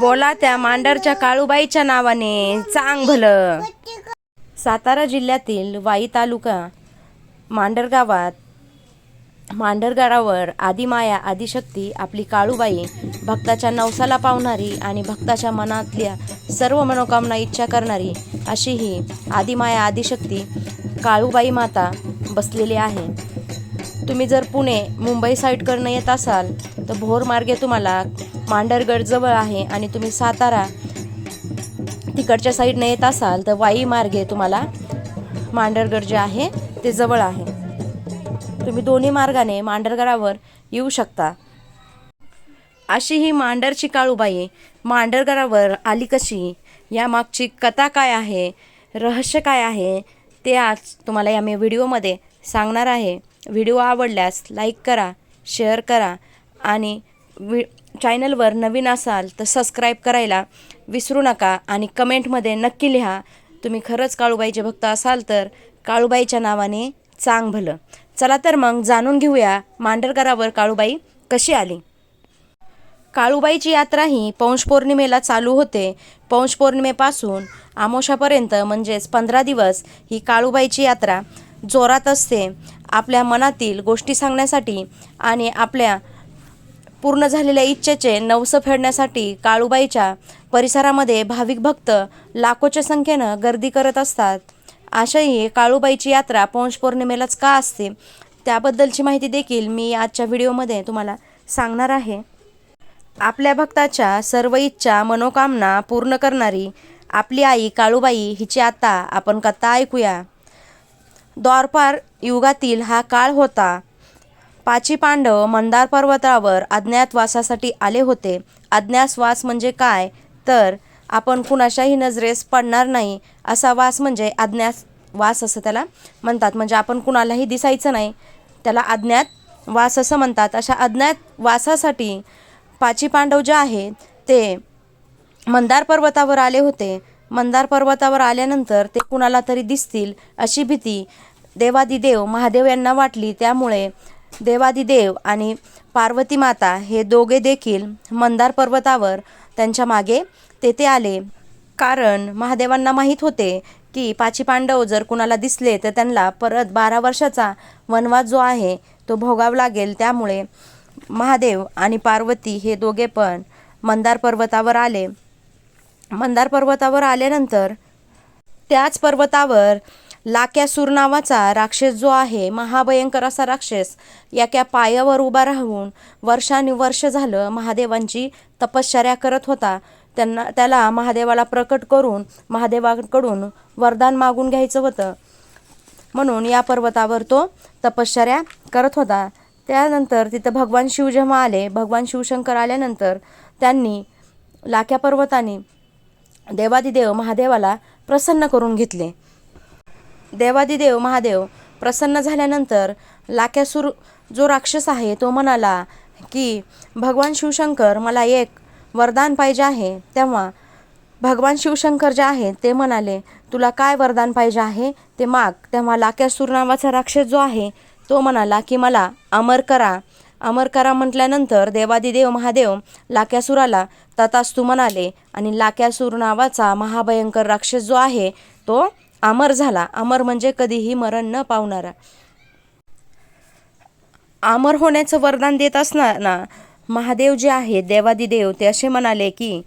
बोला त्या मांडरच्या काळूबाईच्या नावाने. चांग भलं. सातारा जिल्ह्यातील वाई तालुका मांडर गावात मांडरगडावर आदिमाया आदिशक्ती आपली काळूबाई भक्ताच्या नवसाला पावणारी आणि भक्ताच्या मनातल्या सर्व मनोकामना इच्छा करणारी अशी ही आदिमाया आदिशक्ती काळूबाई माता बसलेली आहे. तुम्ही जर पुणे मुंबई साईडकडनं येत असाल तर भोर मार्गे तुम्हाला मांडरगड जवळ आहे आणि तुम्ही सातारा तिकडच्या साईडने येत असाल तर वाई मार्गे तुम्हाला मांडरगड जे आहे ते जवळ आहे. तुम्ही दोन्ही मार्गाने मांडरगडावर येऊ शकता. अशी ही मांडरची काळूबाई मांडरगडावर आली कशी? या मागची कथा काय आहे? रहस्य काय आहे? ते आज तुम्हाला या मी व्हिडिओमध्ये सांगणार आहे. व्हिडिओ आवडल्यास लाईक करा शेअर करा आणि वि चॅनलवर नवीन असाल तर सबस्क्राईब करायला विसरू नका आणि कमेंटमध्ये नक्की लिहा. तुम्ही खरंच काळूबाईचे भक्त असाल तर काळूबाईच्या नावाने चांग भलं. चला तर मग जाणून घेऊया मांडरगरावर काळूबाई कशी आली. काळूबाईची यात्रा ही पौष पौर्णिमेला चालू होते. पौष पौर्णिमेपासून आमोशापर्यंत म्हणजेच पंधरा दिवस ही काळूबाईची यात्रा जोरात असते. आपल्या मनातील गोष्टी सांगण्यासाठी आणि आपल्या पूर्ण झालेल्या इच्छेचे नवस फेडण्यासाठी काळूबाईच्या परिसरामध्ये भाविक भक्त लाखोच्या संख्येनं गर्दी करत असतात. अशाही काळूबाईची यात्रा पौष पौर्णिमेलाच का असते त्याबद्दलची माहिती देखील मी आजच्या व्हिडिओमध्ये तुम्हाला सांगणार आहे. आपल्या भक्ताच्या सर्व इच्छा मनोकामना पूर्ण करणारी आपली आई काळूबाई हिची आता आपण कथा ऐकूया. द्वारपार युगातील हा काळ होता. पाची पांडव मंदार पर्वतावर अज्ञातवासासाठी आले होते. अज्ञातवास म्हणजे काय? तर आपण कुणाच्याही नजरेस पडणार नाही असा वास म्हणजे अज्ञात वास असं त्याला म्हणतात. म्हणजे आपण कुणालाही दिसायचं नाही त्याला अज्ञात वास असं म्हणतात. अशा अज्ञात वासासाठी पाची पांडव जे आहेत ते मंदार पर्वतावर आले होते. मंदार पर्वतावर आल्यानंतर ते कुणाला तरी दिसतील अशी भीती देवादिदेव महादेव यांना वाटली. त्यामुळे देवादिदेव आणि पार्वती माता हे दोघे देखील मंदार पर्वतावर त्यांच्या मागे तेथे आले. कारण महादेवांना माहीत होते की पाची पांडव जर कुणाला दिसले तर त्यांना परत बारा वर्षाचा वनवास जो आहे तो भोगावा लागेल. त्यामुळे महादेव आणि पार्वती हे दोघे पण मंदार पर्वतावर आले. मंदार पर्वतावर आल्यानंतर त्याच पर्वतावर लाक्यासूर नावाचा राक्षस जो आहे महाभयंकर असा राक्षस याक्या पायावर उभा राहून वर्षानुवर्ष झालं महादेवांची तपश्चर्या करत होता. त्यांना त्याला महादेवाला प्रकट करून महादेवाकडून वरदान मागून घ्यायचं होतं. म्हणून या पर्वतावर तो तपश्चर्या करत होता. त्यानंतर तिथं भगवान शिव जेव्हा आले भगवान शिवशंकर आल्यानंतर त्यांनी लाख्या पर्वताने देवादिदेव महादेवाला प्रसन्न करून घेतले. देवादिदेव महादेव प्रसन्न झाल्यानंतर लाक्यासूर जो राक्षस आहे तो म्हणाला की भगवान शिवशंकर मला एक वरदान पाहिजे आहे. तेव्हा भगवान शिवशंकर जे आहेत ते म्हणाले तुला काय वरदान पाहिजे आहे? ते माग. तेव्हा लाक्यासूर नावाचा राक्षस जो आहे तो म्हणाला की मला अमर करा. अमर करा म्हटल्यानंतर देवादिदेव महादेव लाक्यासुराला ततास्तू म्हणाले आणि लाक्यासूर नावाचा महाभयंकर राक्षस जो आहे तो अमर झाला. अमर म्हणजे कधीही मरण न पावणारा. अमर होण्याचं वरदान देत असताना महादेव जे आहेत देवादिदेव ते असे म्हणाले की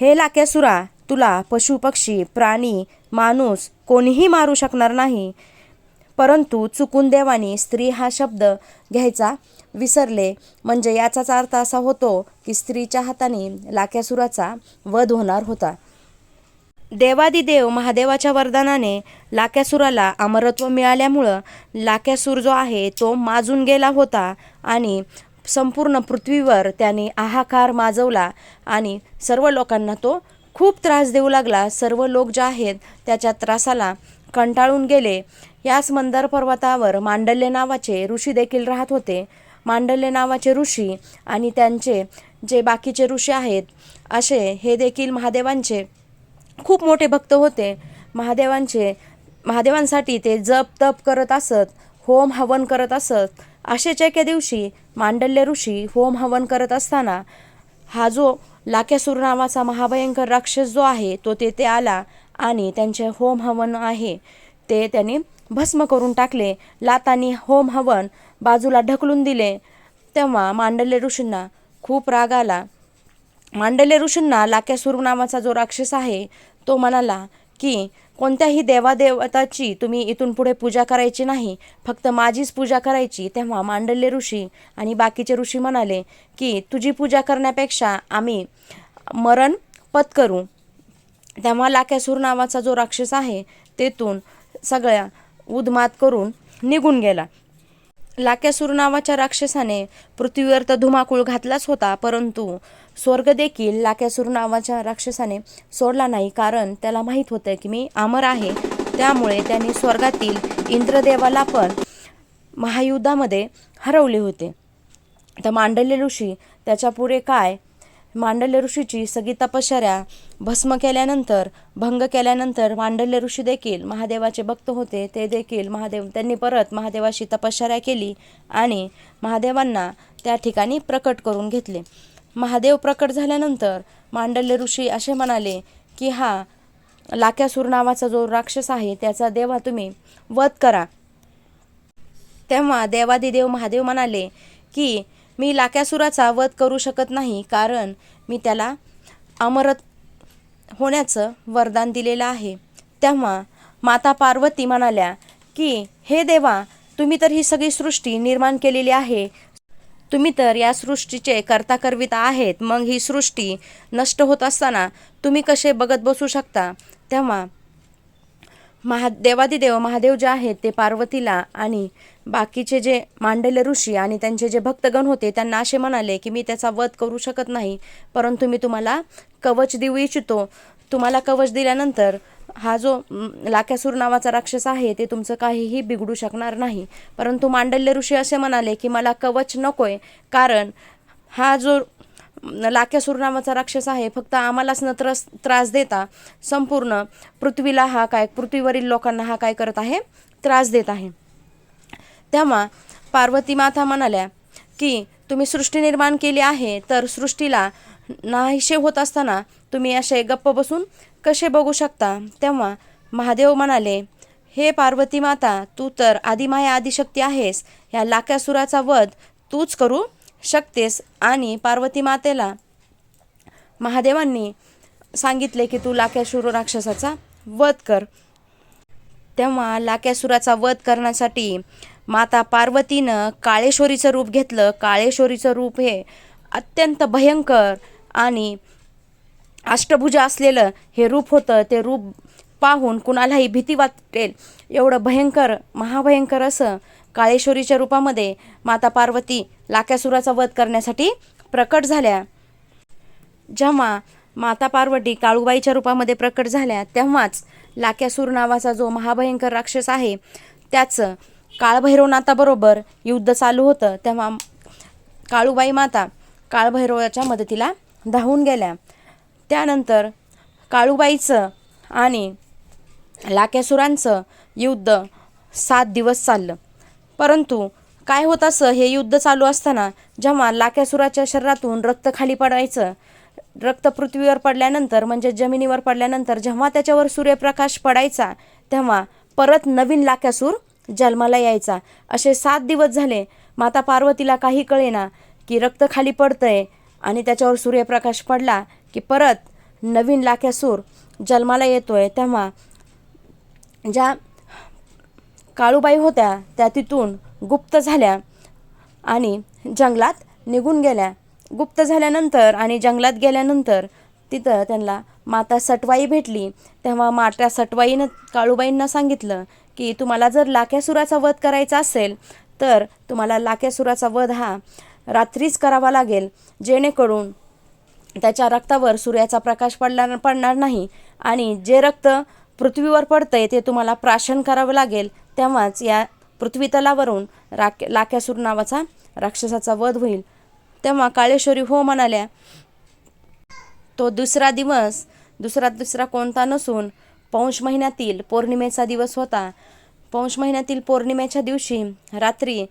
हे लाक्यासुरा तुला पशु पक्षी प्राणी माणूस कोणीही मारू शकणार नाही. परंतु चुकून देवानी स्त्री हा शब्द घ्यायचा विसरले. म्हणजे याचाच अर्थ असा होतो की स्त्रीच्या हाताने लाक्यासुराचा वध होणार होता. देवादिदेव महादेवाच्या वरदानाने लाक्यासुराला अमरत्व मिळाल्यामुळं लाक्यासूर जो आहे तो माजून गेला होता आणि संपूर्ण पृथ्वीवर त्याने आहाकार माजवला आणि सर्व लोकांना तो खूप त्रास देऊ लागला. सर्व लोक जे आहेत त्याच्या त्रासाला कंटाळून गेले. याच मंदार पर्वतावर मांडल्य नावाचे ऋषी देखील राहत होते. मांडल्य नावाचे ऋषी आणि त्यांचे जे बाकीचे ऋषी आहेत असे हे देखील महादेवांचे खूप मोठे भक्त होते. महादेवांचे महादेवांसाठी ते जप तप करत असत होम हवन करत असत. असेच एके दिवशी मांडल्य ऋषी होम हवन करत असताना हा जो लाक्यासूर नावाचा महाभयंकर राक्षस जो आहे तो तेथे आला आणि त्यांचे होम हवन आहे ते त्यांनी भस्म करून टाकले. लातांनी होम हवन बाजूला ढकलून दिले. तेव्हा मांडल्य ऋषींना खूप राग आला. मांडल्य ऋषींना लाक्यासूर नावाचा जो राक्षस आहे तो म्हणाला की कोणत्याही देवादेवताची तुम्ही इथून पुढे पूजा करायची नाही फक्त माझीच पूजा करायची तेव्हा मांडल्य ऋषी आणि बाकीचे ऋषी म्हणाले की तुझी पूजा करण्यापेक्षा आम्ही मरण पत्करू तेव्हा लाक्यासूर नावाचा जो राक्षस आहे तेथून सगळ्या उदमात करून निघून गेला. लाक्यासूर नावाच्या राक्षसाने पृथ्वीवर तर धुमाकूळ घातलाच होता परंतु स्वर्ग देखील लाक्यासूर नावाच्या राक्षसाने सोडला नाही कारण त्याला माहीत होतं की मी अमर आहे. त्यामुळे त्यांनी स्वर्गातील इंद्रदेवाला पण महायुद्धामध्ये हरवले होते. तर मांडले ऋषी त्याच्यापुढे काय मांडल्य ऋषीची सगळी तपश्चर्या भस्म केल्यानंतर भंग केल्यानंतर मांडल्य ऋषी देखील महादेवाचे भक्त होते. ते देखील महादेव त्यांनी परत महादेवाशी तपश्चर्या केली आणि महादेवांना त्या ठिकाणी प्रकट करून घेतले. महादेव प्रकट झाल्यानंतर मांडल्य ऋषी असे म्हणाले की हा लाक्यासूर नावाचा जो राक्षस आहे त्याचा देवा तुम्ही वध करा. तेव्हा देवादिदेव महादेव म्हणाले की मी लाक्यासुराचा वध करू शकत नाही कारण मी त्याला अमरत होण्याचं वरदान दिलेलं आहे. तेव्हा माता पार्वती म्हणाल्या की हे देवा तुम्ही तर ही सगळी सृष्टी निर्माण केलेली आहे. तुम्ही तर या सृष्टीचे करता करविता आहेत. मग ही सृष्टी नष्ट होत असताना तुम्ही कसे बघत बसू शकता? तेव्हा महा देवादिदेव महादेव जे आहेत ते पार्वतीला आणि बाकीचे जे मांडल्य ऋषी आणि त्यांचे जे भक्तगण होते त्यांना असे म्हणाले की मी त्याचा वध करू शकत नाही परंतु मी तुम्हाला कवच देऊ इच्छितो. तुम्हाला कवच दिल्यानंतर हा जो म, लाक्यासूर नावाचा राक्षस आहे ते तुमचं काहीही बिघडू शकणार नाही. परंतु मांडल्य ऋषी असे म्हणाले की मला कवच नकोय कारण हा जो लाक्यासूर नावाचा राक्षस आहे फक्त आम्हालाच न त्रास त्रास देता संपूर्ण पृथ्वीला हा काय पृथ्वीवरील लोकांना हा काय करत आहे? त्रास देत आहे. तेव्हा पार्वती माता म्हणाल्या की तुम्ही सृष्टी निर्माण केली आहे तर सृष्टीला नाहीशे होत असताना तुम्ही असे गप्प बसून कसे बघू शकता? तेव्हा महादेव म्हणाले हे पार्वती माता तू तर आदिमाया आदिशक्ती आहेस. या लाक्यासुराचा वध तूच करू शकतेस. आणि पार्वती मातेला महादेवांनी सांगितले की तू लाक्यासूर राक्षसाचा वध कर. तेव्हा लाक्यासुराचा वध करण्यासाठी माता पार्वतीनं काळेश्वरीचं रूप घेतलं. काळेश्वरीचं रूप हे अत्यंत भयंकर आणि अष्टभुजा असलेलं हे रूप होतं. ते रूप पाहून कुणालाही भीती वाटेल. एवढं भयंकर महाभयंकर असं काळेश्वरीच्या रूपामध्ये माता पार्वती लाक्यासुराचा वध करण्यासाठी प्रकट झाल्या. जेव्हा माता पार्वती काळूबाईच्या रूपामध्ये प्रकट झाल्या तेव्हाच लाक्यासूर नावाचा जो महाभयंकर राक्षस आहे त्याचं काळभैरवनाथाबरोबर युद्ध चालू होतं तेव्हा काळूबाई माता काळभैरवाच्या मदतीला धावून गेल्या. त्यानंतर काळूबाईचं आणि लाक्यासुरांचं युद्ध सात दिवस चाललं. परंतु काय होत असं हे युद्ध चालू असताना जेव्हा लाक्यासुराच्या शरीरातून रक्त खाली पडायचं रक्त पृथ्वीवर पडल्यानंतर म्हणजे जमिनीवर पडल्यानंतर जेव्हा त्याच्यावर सूर्यप्रकाश पडायचा तेव्हा परत नवीन लाक्यासूर जन्माला यायचा. असे सात दिवस झाले. माता पार्वतीला काही कळेना की रक्त खाली पडतंय आणि त्याच्यावर सूर्यप्रकाश पडला की परत नवीन लाख्यासूर जन्माला येतोय. तेव्हा ज्या काळूबाई होत्या त्या तिथून गुप्त झाल्या आणि जंगलात निघून गेल्या. गुप्त झाल्यानंतर आणि जंगलात गेल्यानंतर तिथं त्यांना माता सटवाई भेटली. तेव्हा माता सटवाईनं काळूबाईंना सांगितलं की तुम्हाला जर लाक्यासुराचा वध करायचा असेल तर तुम्हाला लाक्यासुराचा वध हा रात्रीच करावा लागेल. जेणेकरून त्याच्या रक्तावर सूर्याचा प्रकाश पडला पडणार नाही आणि जे रक्त पृथ्वीवर पडतंय ते तुम्हाला प्राशन करावं लागेल. तेव्हाच या पृथ्वीतलावरून राक लाक्यासूर नावाचा राक्षसाचा वध होईल. तेव्हा काळेश्वरी हो म्हणाल्या तो दुसरा दिवस दुसरा दुसरा कोणता नसून पौष महिन्यातील पौर्णिमेचा दिवस होता. पौष महिन्यातील पौर्णिमेच्या दिवशी रात्री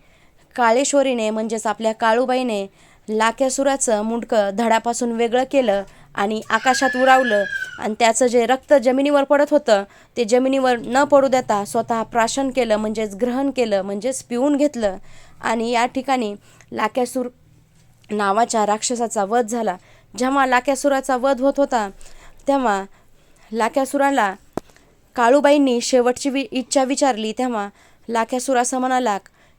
काळेश्वरीने म्हणजेच आपल्या काळूबाईने लाक्यासुराचं मुंडकं धडापासून वेगळं केलं आणि आकाशात उरावलं. आणि त्याचं जे रक्त जमिनीवर पडत होतं ते जमिनीवर न पडू देता स्वतः प्राशन केलं म्हणजेच ग्रहण केलं म्हणजेच पिऊन घेतलं. आणि या ठिकाणी लाक्यासूर नावाच्या राक्षसाचा वध झाला. जेव्हा लाक्यासुराचा वध होत होता तेव्हा लाक्यासुराला काळूबाईंनी शेवटची वि इच्छा विचारली तेव्हा लाक्यासुर असं म्हणाला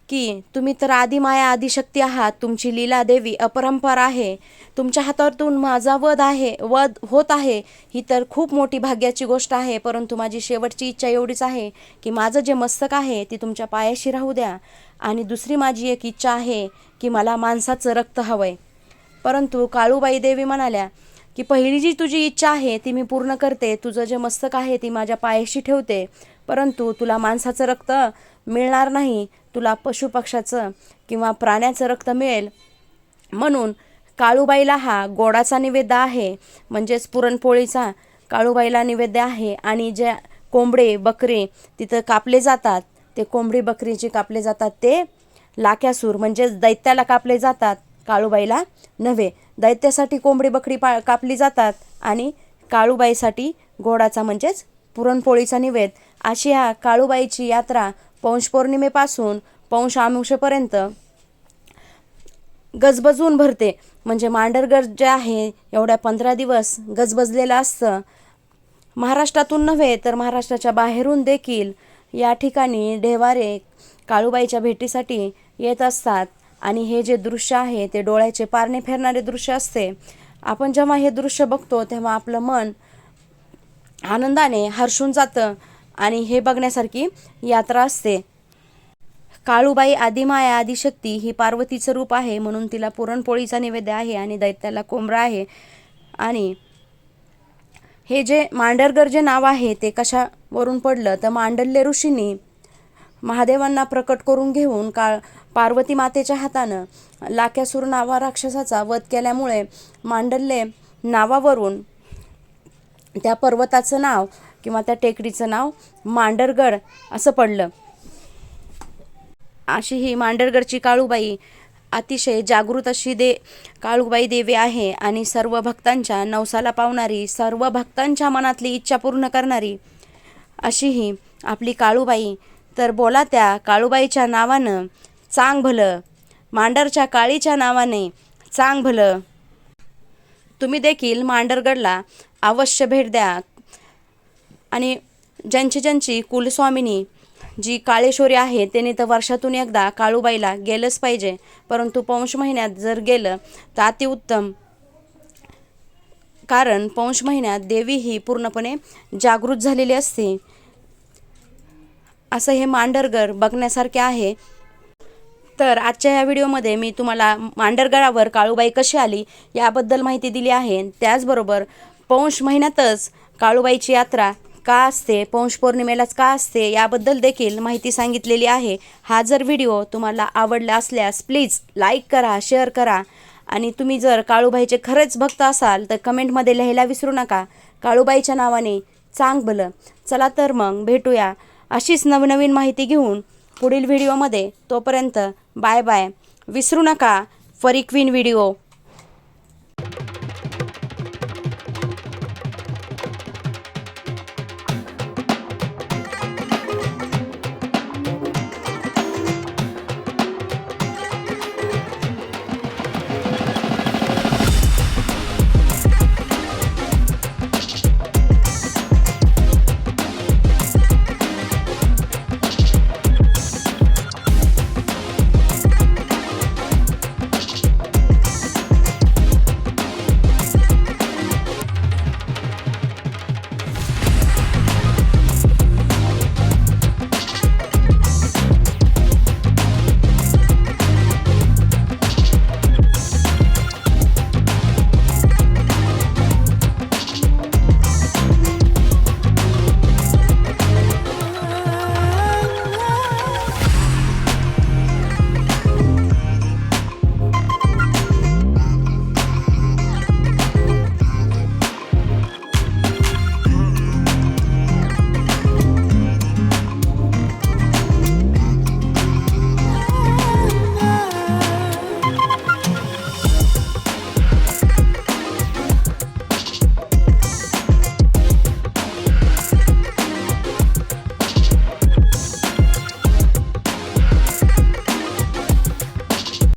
की तुम्ही तर आदिमाया आदिशक्ती आहात. तुमची लीला देवी अपरंपार आहे. तुमच्या हातातून माझा वध आहे वध होत आहे. ही तर खूप मोठी भाग्याची गोष्ट आहे. परंतु माझी शेवटची इच्छा एवढीच आहे की माझं जे मस्तक आहे ती तुमच्या पायाशी राहू द्या. आणि दुसरी माझी एक इच्छा आहे की मला माणसाचं रक्त हवं आहे परंतु काळूबाई देवी म्हणाल्या की पहिली जी तुझी इच्छा आहे ती मी पूर्ण करते. तुझं जे मस्तक आहे ती माझ्या पायाशी ठेवते. परंतु तुला माणसाचं रक्त मिळणार नाही तुला पशुपक्षाचं किंवा प्राण्याचं रक्त मिळेल. म्हणून काळूबाईला हा गोडाचा निवेद्य आहे. म्हणजेच पुरणपोळीचा काळूबाईला निवेद्य आहे. आणि जे कोंबडे बकरे तिथं कापले जातात ते कोंबडी बकरी जे कापले जातात ते लाक्यासूर म्हणजेच दैत्याला कापले जातात. काळूबाईला नव्हे. दैत्यासाठी कोंबडी बकरी पा कापली जातात आणि काळूबाईसाठी गोडाचा म्हणजेच पुरणपोळीचा निवेद. अशी ह्या काळूबाईची यात्रा पौष पौर्णिमेपासून पौष आमुषपर्यंत गजबजून भरते. म्हणजे मांडरगड जे आहे एवढ्या पंधरा दिवस गजबजलेलं असतं. महाराष्ट्रातून नव्हे तर महाराष्ट्राच्या बाहेरून देखील या ठिकाणी ढेवारे काळूबाईच्या भेटीसाठी येत असतात. आणि हे जे दृश्य आहे ते डोळ्याचे पारणे फेरणारे दृश्य असते. आपण जेव्हा हे दृश्य बघतो तेव्हा आपलं मन आनंदाने हर्षून जातं आणि हे बघण्यासारखी यात्रा असते. काळूबाई आदिमाया आदिशक्ती ही पार्वतीचं रूप आहे म्हणून तिला पुरणपोळीचा निवेद्य आहे आणि दैत्याला कोंबरा आहे. आणि हे जे मांडरगर जे नाव आहे ते कशावरून पडलं? तर मांडल्य ऋषींनी महादेवांना प्रकट करून घेऊन काळ पार्वती मातेच्या हातानं लाक्यासूर नावा राक्षसाचा वध केल्यामुळे मांडल्य नावावरून त्या पर्वताचं नाव किंवा त्या टेकडीचं नाव मांडरगड असं पडलं. अशी ही मांडरगडची काळूबाई अतिशय जागृत अशी दे काळूबाई देवी आहे आणि सर्व भक्तांच्या नवसाला पावणारी सर्व भक्तांच्या मनातली इच्छा पूर्ण करणारी अशी ही आपली काळूबाई. तर बोला त्या काळूबाईच्या नावानं चांग भलं. मांडरच्या काळीच्या नावाने चांग भलं. तुम्ही देखील मांडरगडला अवश्य भेट द्या. आणि ज्यांची ज्यांची कुलस्वामिनी जी काळेश्वरी आहे त्याने तर वर्षातून एकदा काळूबाईला गेलंच पाहिजे. परंतु पौष महिन्यात जर गेलं तर अतिउत्तम. कारण पौष महिन्यात देवी ही पूर्णपणे जागृत झालेली असते. असं हे मांडरगर बघण्यासारखे आहे. तर आजच्या या व्हिडिओमध्ये मी तुम्हाला मांडरगडावर काळूबाई कशी आली याबद्दल माहिती दिली आहे. त्याचबरोबर पौष महिन्यातच काळूबाईची यात्रा का असते पौष पौर्णिमेलाच का असते याबद्दल देखील माहिती सांगितलेली आहे. हा जर व्हिडिओ तुम्हाला आवडला असल्यास प्लीज लाईक करा शेअर करा आणि तुम्ही जर काळूबाईचे खरेच भक्त असाल तर कमेंटमध्ये लिहायला विसरू नका. काळूबाईच्या नावाने चांग भलं चला तर मग भेटूया अशीच नवनवीन माहिती घेऊन पुढील व्हिडिओमध्ये. तोपर्यंत बाय बाय. विसरू नका. फरी क्वीन व्हिडिओ.